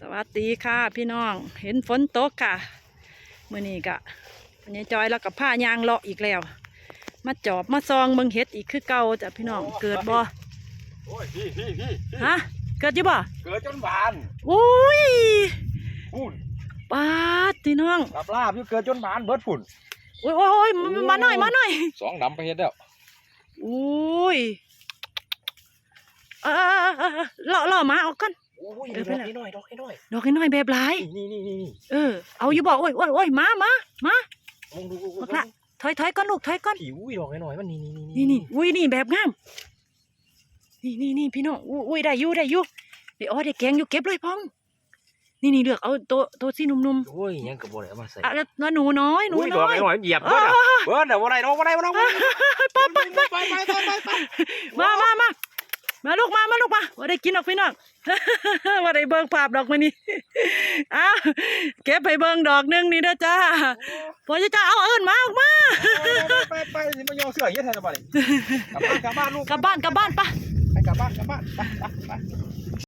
สวัสดีค่ะ พี่น้องเห็นฝนตกค่ะมื่อนี้กะวันนี้จอยแล้วกับผ้ายางเลาะอีกแล้ว มาจอบมาซองเบิงเห็ดอีกคือเก่าจ้ะพี่น้องเกิดบ่โอ้ยพี่พี่พี่พี่ฮะเกิดอยี่บ่เกิดจนบานอุ้ยพุ่นปาดพี่น้องกับลาบอยู่เกิดจนบานเบิดพุ่นโอ้ยโอ้ยโอ้ยมามาหน่อยมาหน่อยสองดำไปเฮ็ดแล้วอุ้ยเออเออเออเออล่อล่อหมาออกกันโอ้ยเออดไปอกแล้วน้อยดอกน้อยดอกน้อยๆแบบหลาย นี่นี่นี่นี่เออ เอาอยู่บ่โอ้ยโอ้ยโอ้ยมามามา มองดูบักละถอยถอยก่อนลูกถอยก่อน ผิวดอกน้อยมันนี่นี่นี่นี่อุ้ยนี่แบบงาม นี่นี่นี่พี่น้องอุ้ยอุ้ยได้อยู่ได้อยู่เดี๋ยวอ๋อได้แกงอยู่เก็บเลยพอง นี่นี่เลือกเอาตัวตัวสีนุ่มโอ้ยยังกับบ่ได้เอามาใส่ๆอะแล้วแล้วหนูน้อยหนูอุ้ยดน้อกอยน้อยเหยียบเอเบิดอะเบิดเดี๋ยวบ่ได้ดอกบ่ได้บ่ได้บ่ได้ไปไปไปไปไปไปไปมามามา มาลูกมามาลูกมาว่าได้กินดอกพี่น้องว่าได้เบิ่งภาพดอกมานี่อ้าวเก็บไปเบิ่งดอกหนึงนี่นะจ้าพอจะจ้าเอาเอิ้นมาออกมาไปไปสิมายอเสือเฮ็ดให้บ่ได้กลับบ้านกลับบ้านลูกกลับบ้านกลับบ้านปะไปกลับบ้านกลับบ้านไปไป